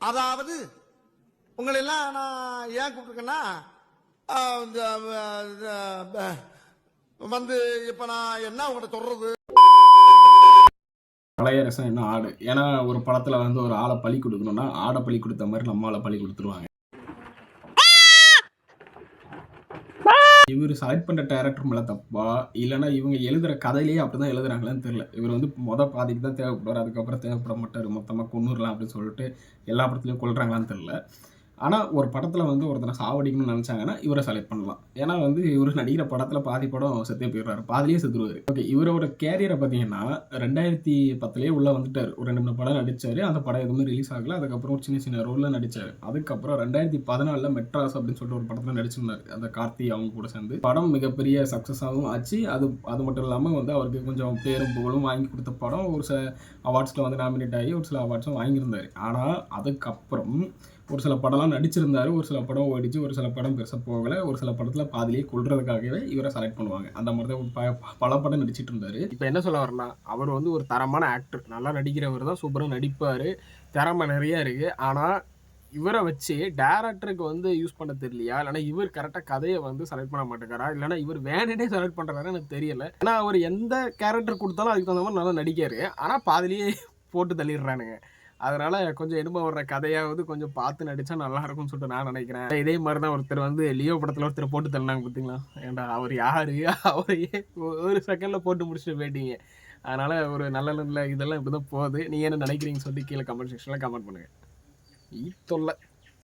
அதாவது உங்களை எல்லாம் நான் ஏன் கூப்பிட்டுருக்கேன்னா வந்து இப்ப நான் என்ன உங்கள்கிட்ட சொல்றது? பழைய ரசம் என்ன ஆடு? ஏன்னா ஒரு படத்துல வந்து ஒரு ஆளை பழி கொடுக்கணும்னா ஆடை பழி கொடுத்த மாதிரி நம்ம ஆளை பலி கொடுத்துருவாங்க. இவர் செலக்ட் பண்ணுற டேரக்டர் மேலே தப்பா? இல்லைன்னா இவங்க எழுதுகிற கதையிலேயே அப்படிதான் எழுதுறாங்களான்னு தெரியல. இவர் வந்து மொதல் பாதிக்கு தான் தேவைப்படுவார். அதுக்கப்புறம் தேவைப்பட மாட்டார். மொத்தமாக கொண்டுடலாம் அப்படின்னு சொல்லிட்டு எல்லா படத்துலையும் கொள்றாங்களான்னு தெரியல. ஆனால் ஒரு படத்தில் வந்து ஒருத்தனை சாவடிக்கணும்னு நினச்சாங்கன்னா இவரை செலக்ட் பண்ணலாம். ஏன்னா வந்து இவர் நடிக்கிற படத்தில் பாதி படம் செத்தே போயிடுறாரு. பாதிலேயே செத்துருவார். ஓகே இவரோட கேரியரை பார்த்தீங்கன்னா ரெண்டாயிரத்தி பத்துலேயே உள்ளே வந்துட்டார். ஒரு ரெண்டு மூணு படம் நடித்தார் அந்த படம் எதுவுமே ரிலீஸ் ஆகல. அதுக்கப்புறம் ஒரு சின்ன சின்ன ரோலில் நடித்தார் அதுக்கப்புறம் ரெண்டாயிரத்தி பதினாலில் மெட்ராஸ் அப்படின்னு சொல்லிட்டு ஒரு படத்தில் நடிச்சிருந்தார். அந்த கார்த்தி அவங்க கூட சேர்ந்து. படம் மிகப்பெரிய சக்ஸஸாகவும் ஆச்சு. அது அது மட்டும் இல்லாமல் வந்து அவருக்கு கொஞ்சம் பேரும் புகழும் வாங்கி கொடுத்த படம் ஒரு சில அவார்ட்ஸில் வந்து நாமினேட் ஆகி ஒரு சில அவார்ட்ஸும் வாங்கியிருந்தார். ஆனால் அதுக்கப்புறம் ஒரு சில படம்லாம் நடிச்சிருந்தாரு. ஒரு சில படம் ஓடிச்சு ஒரு சில படம் பெருசாக போகலை. ஒரு சில படத்தில் பாதிலேயே கொள்றதுக்காகவே இவரை செலக்ட் பண்ணுவாங்க. அந்த மாதிரி தான் ப- ப- பல படம் நடிச்சிட்டு இருந்தாரு. இப்போ என்ன சொல்ல வரலாம் அவர் வந்து ஒரு தரமான ஆக்டர் நல்லா நடிக்கிறவர் தான் சூப்பராக நடிப்பார். திறமை நிறையா இருக்குது ஆனால் இவரை வச்சு டேரக்டருக்கு வந்து யூஸ் பண்ண தெரியலையா? இல்லைன்னா இவர் கரெக்டாக கதையை வந்து செலக்ட் பண்ண மாட்டேங்கிறா இல்லைனா இவர் வேணுனே செலக்ட் பண்ணுறாரு எனக்கு தெரியல. ஏன்னா அவர் எந்த கேரக்டர் கொடுத்தாலும் அதுக்கு தகுந்த மாதிரி நல்லா நடிக்காரு. ஆனால் பாதிலேயே போட்டு தள்ளிடுறானுங்க. அதனால கொஞ்சம் எடுமை வர்ற கதையாவது கொஞ்சம் பார்த்து நடிச்சா நல்லா இருக்கும்னு சொல்லிட்டு நான் நினைக்கிறேன். இதே மாதிரி தான் ஒருத்தர் வந்து லியோ படத்தில் ஒருத்தர் போட்டு தள்ளினாங்க பார்த்தீங்களா ஏன்டா அவர் யாரு? அவரையே ஒரு செகண்ட்ல போட்டு முடிச்சுட்டு போயிட்டீங்க. அதனால ஒரு நல்ல நல்ல இதெல்லாம் இப்படி தான் போகுது. நீ என்ன நினைக்கிறீங்கன்னு சொல்லி கீழே கமெண்ட் செக்ஷனில் கமெண்ட் பண்ணுங்க. ஈ தொல்லை.